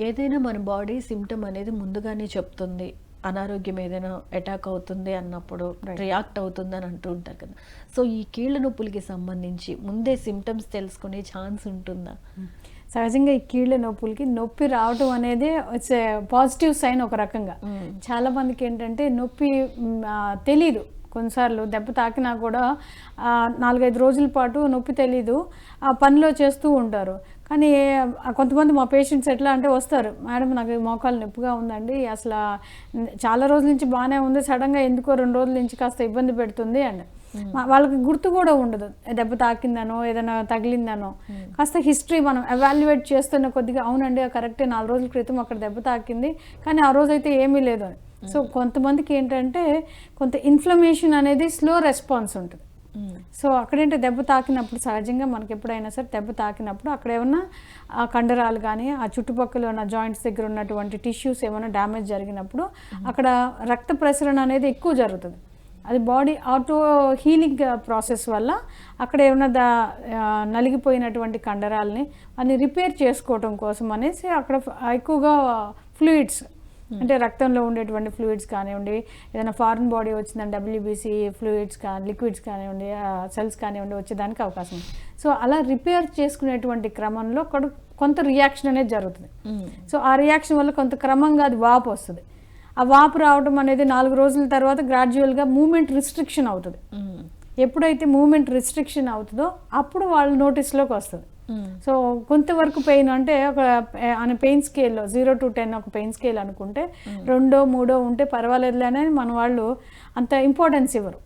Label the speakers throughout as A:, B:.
A: ఏదైనా మన body symptom అనేది ముందుగానే చెప్తుంది. అనారోగ్యం ఏదైనా అటాక్ అవుతుంది అన్నప్పుడు రియాక్ట్ అవుతుంది అని అంటూ ఉంటారు కదా. సో ఈ కీళ్ళ నొప్పులకి సంబంధించి ముందే సిమ్టమ్స్ తెలుసుకునే ఛాన్స్ ఉంటుందా?
B: సహజంగా ఈ కీళ్ళ నొప్పులకి నొప్పి రావటం అనేది ఇట్స్ పాజిటివ్ సైన్ ఒక రకంగా.
A: మ్మ్.
B: చాలా మందికి ఏంటంటే నొప్పి తెలీదు. కొన్నిసార్లు దెబ్బ తాకినా కూడా నాలుగైదు రోజుల పాటు నొప్పి తెలీదు. ఆ పనిలో చేస్తూ ఉంటారు. కానీ కొంతమంది మా పేషెంట్స్ ఎట్లా అంటే వస్తారు మేడం నాకు మోకాలు నొప్పిగా ఉందండి అసలు చాలా రోజుల నుంచి బాగానే ఉంది సడన్గా ఎందుకో రెండు రోజుల నుంచి కాస్త ఇబ్బంది పెడుతుంది అండ్ వాళ్ళకి గుర్తు కూడా ఉండదు దెబ్బ తాకిందనో ఏదైనా తగిలిందనో. కాస్త హిస్టరీ మనం ఎవాల్యుయేట్ చేస్తున్న కొద్దిగా అవునండి కరెక్టే నాలుగు రోజుల క్రితం అక్కడ దెబ్బ తాకింది కానీ ఆ రోజు అయితే ఏమీ లేదు అని. సో కొంతమందికి ఏంటంటే కొంత ఇన్ఫ్లమేషన్ అనేది స్లో రెస్పాన్స్ ఉంటుంది. సో అక్కడేంటే దెబ్బ తాకినప్పుడు సహజంగా మనకి ఎప్పుడైనా సరే దెబ్బ తాకినప్పుడు అక్కడ ఏమన్నా ఆ కండరాలు కానీ ఆ చుట్టుపక్కల ఉన్న జాయింట్స్ దగ్గర ఉన్నటువంటి టిష్యూస్ ఏమైనా డ్యామేజ్ జరిగినప్పుడు అక్కడ రక్త ప్రసరణ అనేది ఎక్కువ జరుగుతుంది. అది బాడీ ఆటో హీలింగ్ ప్రాసెస్ వల్ల అక్కడ ఏమైనా దా నలిగిపోయినటువంటి కండరాలని అన్ని రిపేర్ చేసుకోవటం కోసం అనేసి అక్కడ ఎక్కువగా ఫ్లూయిడ్స్ అంటే రక్తంలో ఉండేటువంటి ఫ్లూయిడ్స్ కానివ్వండి ఏదైనా ఫారిన్ బాడీ వచ్చిందని డబ్ల్యూబీసీ ఫ్లూయిడ్స్ కానీ లిక్విడ్స్ కానివ్వండి సెల్స్ కానివ్వండి వచ్చేదానికి అవకాశం ఉంది సో అలా రిపేర్ చేసుకునేటువంటి క్రమంలో కొడు- కొంత రియాక్షన్ అనేది జరుగుతుంది
A: మ్మ్.
B: సో ఆ రియాక్షన్ వల్ల కొంత క్రమంగా అది వాపు వస్తుంది ఆ వాపు రావడం అనేది నాలుగు రోజుల తర్వాత గ్రాడ్యువల్గా మూమెంట్ రిస్ట్రిక్షన్ అవుతుంది
A: మ్మ్.
B: ఎప్పుడైతే మూమెంట్ రిస్ట్రిక్షన్ అవుతుందో అప్పుడు వాళ్ళ నోటీస్లోకి వస్తుంది. సో కొంతవరకు పెయిన్ అంటే ఒక అనే పెయిన్ స్కేల్లో జీరో టు టెన్ ఒక పెయిన్ స్కేల్ అనుకుంటే రెండో మూడో ఉంటే పర్వాలేదులే అని మన వాళ్ళు అంత ఇంపార్టెన్స్ ఇవ్వరు.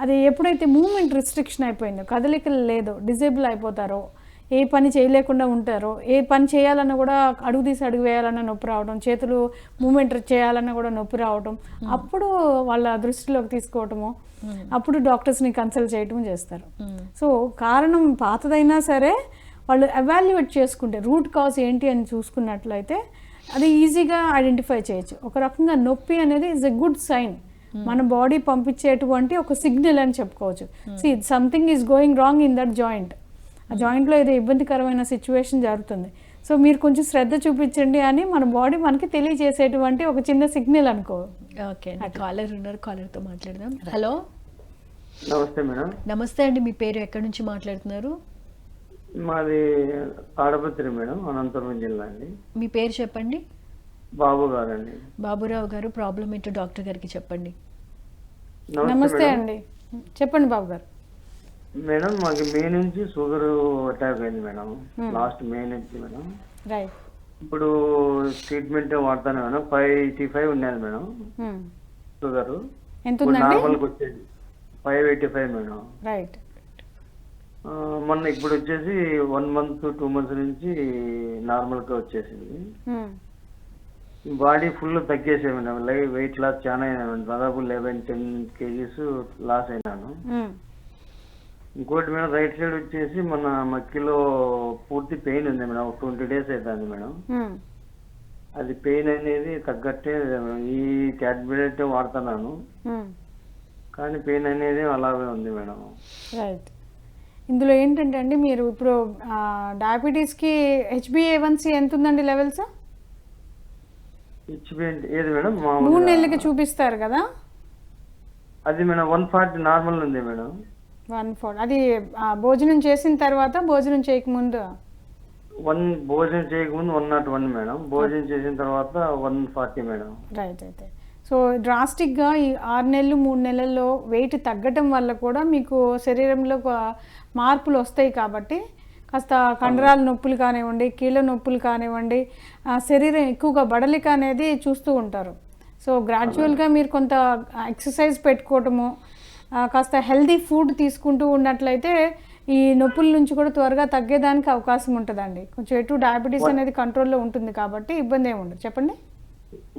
B: అది ఎప్పుడైతే మూమెంట్ రిస్ట్రిక్షన్ అయిపోయిందో కదలికలు లేదో డిజేబుల్ అయిపోతారో ఏ పని చేయలేకుండా ఉంటారో ఏ పని చేయాలన్నా కూడా అడుగు తీసి అడుగు వేయాలన్నా నొప్పి రావడం చేతులు మూమెంట్ చేయాలన్నా కూడా నొప్పి రావడం అప్పుడు వాళ్ళ దృష్టిలోకి తీసుకోవటము అప్పుడు డాక్టర్స్ని కన్సల్ట్ చేయటం చేస్తారు. సో కారణం పాతదైనా సరే వాళ్ళు ఎవాల్యుయేట్ చేసుకుంటే రూట్ కాజ్ ఏంటి అని చూసుకున్నట్లయితే అది ఈజీగా ఐడెంటిఫై చేయొచ్చు. ఒక రకంగా నొప్పి అనేది ఇస్ ఎ గుడ్ సైన్ మన బాడీ పంపించేటువంటి ఒక సిగ్నల్ అని చెప్పుకోవచ్చు. See something is going wrong in that joint ఆ జాయింట్లో ఏదో ఇబ్బందికరమైన సిచ్యువేషన్ జరుగుతుంది. సో మీరు కొంచెం శ్రద్ధ చూపించండి అని మన బాడీ మనకి తెలియజేసేటువంటి ఒక చిన్న సిగ్నల్ అనుకో.
A: ఓకే కాలర్ ఉన్నారు కాలర్తో మాట్లాడదాం. హలో
C: నమస్తే మేడం.
A: నమస్తే అండి మీ పేరు ఎక్కడి నుంచి మాట్లాడుతున్నారు?
C: మాది తాడపత్రి మేడం అనంతపురం జిల్లా అండి.
A: మీ పేరు చెప్పండి?
C: బాబు గారండి.
A: బాబురావు గారు ప్రాబ్లం ఏంటో డాక్టర్ గారికి చెప్పండి.
B: నమస్తే
C: మేడం.
B: అండి. చెప్పండి బాబు గారు.
C: మేడం మాకు మే నుంచి షుగర్ అటాక్ అయింది మేడం. లాస్ట్ మే నుంచి మేడం.
B: రైట్
C: ఇప్పుడు ట్రీట్మెంట్ వాడతాను మేడం. ఫైవ్ ఎయిటీ ఫైవ్ ఉన్నది మేడం. షుగర్.
B: ఎంత ఉందండి
C: నార్మల్కి వచ్చేది. Five eighty five madam.
B: Right
C: మొన్న ఇప్పుడు వచ్చేసి వన్ మంత్ టూ మంత్స్ నుంచి నార్మల్గా వచ్చేసింది. బాడీ ఫుల్ తగ్గేసే మేడం లైవ్ వెయిట్ లాస్ చాలా అయినా మేడం దాదాపు లెవెన్ టెన్ కేజీస్ లాస్ అయినాను. ఇంకోటి మేడం రైట్ సైడ్ వచ్చేసి మన మక్కిలో పూర్తి పెయిన్ ఉంది మేడం. ట్వంటీ డేస్ అవుతుంది మేడం. అది పెయిన్ అనేది తగ్గట్టే ఈ ట్యాబ్లెట్ వాడుతున్నాను. కానీ పెయిన్ అనేది అలాగే ఉంది మేడం.
B: రైట్. ఇందులో ఏంటంటే అండి మీరు ఇప్పుడు డయాబెటీస్కి హెచ్బిఏవన్సీ ఎంత ఉందండి లెవెల్స్
C: ఏది మేడం?
B: మూడు నెలలకి చూపిస్తారు కదా?
C: అది మేడం వన్ ఫార్టీ నార్మల్ ఉంది మేడం.
B: వన్ ఫోర్ అది భోజనం చేసిన తర్వాత భోజనం చేయకముందు
C: వన్ భోజనం చేయకముందు వన్ నాట్ వన్ మేడం. భోజనం చేసిన తర్వాత వన్ ఫార్టీ మేడం.
B: రైట్ అయితే సో డ్రాస్టిక్గా ఈ ఆరు నెలలు మూడు నెలల్లో వెయిట్ తగ్గటం వల్ల కూడా మీకు శరీరంలో మార్పులు వస్తాయి కాబట్టి కాస్త కండరాల నొప్పులు కానివ్వండి కీళ్ళ నొప్పులు కానివ్వండి శరీరం ఎక్కువగా బడలిక అనేది చూస్తూ ఉంటారు. సో గ్రాడ్యువల్గా మీరు కొంత ఎక్సర్సైజ్ పెట్టుకోవటము కాస్త హెల్దీ ఫుడ్ తీసుకుంటూ ఉన్నట్లయితే ఈ నొప్పుల నుంచి కూడా త్వరగా తగ్గేదానికి అవకాశం ఉంటుందండి. కొంచెం ఎటు డయాబెటీస్ అనేది కంట్రోల్లో ఉంటుంది కాబట్టి ఇబ్బంది ఏమి ఉండదు. చెప్పండి.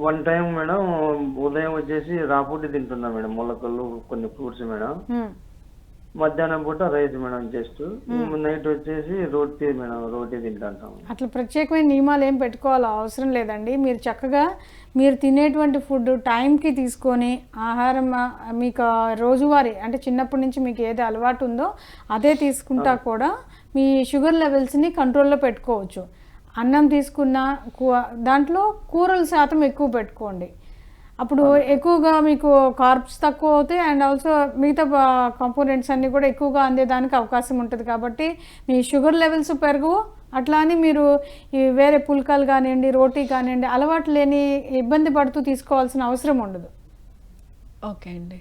C: వన్ టైం మేడం ఉదయం వచ్చేసి రాపూటి తింటున్నా మేడం మొలకలు కొన్ని ఫ్రూట్స్ మేడం
B: మ్మ్.
C: మధ్యాహ్నం పూట రైస్ మేడం జస్ట్ నైట్ వచ్చేసి రోటీ మేడం రోటీ తింటాం
B: అట్లా ప్రత్యేకమైన నియమాలు ఏం పెట్టుకోవాలో అవసరం లేదండి. మీరు చక్కగా మీరు తినేటువంటి ఫుడ్ టైంకి తీసుకొని ఆహారం మీకు రోజువారీ అంటే చిన్నప్పటి నుంచి మీకు ఏది అలవాటు ఉందో అదే తీసుకుంటా కూడా మీ షుగర్ లెవెల్స్ని కంట్రోల్లో పెట్టుకోవచ్చు. అన్నం తీసుకున్న కూ- దాంట్లో కూరల శాతం ఎక్కువ పెట్టుకోండి. అప్పుడు ఎక్కువగా మీకు కార్బ్స్ తక్కువ అవుతాయి అండ్ ఆల్సో మిగతా కాంపోనెంట్స్ అన్నీ కూడా ఎక్కువగా అందేదానికి అవకాశం ఉంటుంది కాబట్టి మీ షుగర్ లెవెల్స్ పెరుగు. అట్లా అని మీరు ఈ వేరే పుల్కాలు కానివ్వండి రోటీ కానివ్వండి అలవాటు లేని ఇబ్బంది పడుతూ తీసుకోవాల్సిన అవసరం ఉండదు.
A: ఓకే అండి.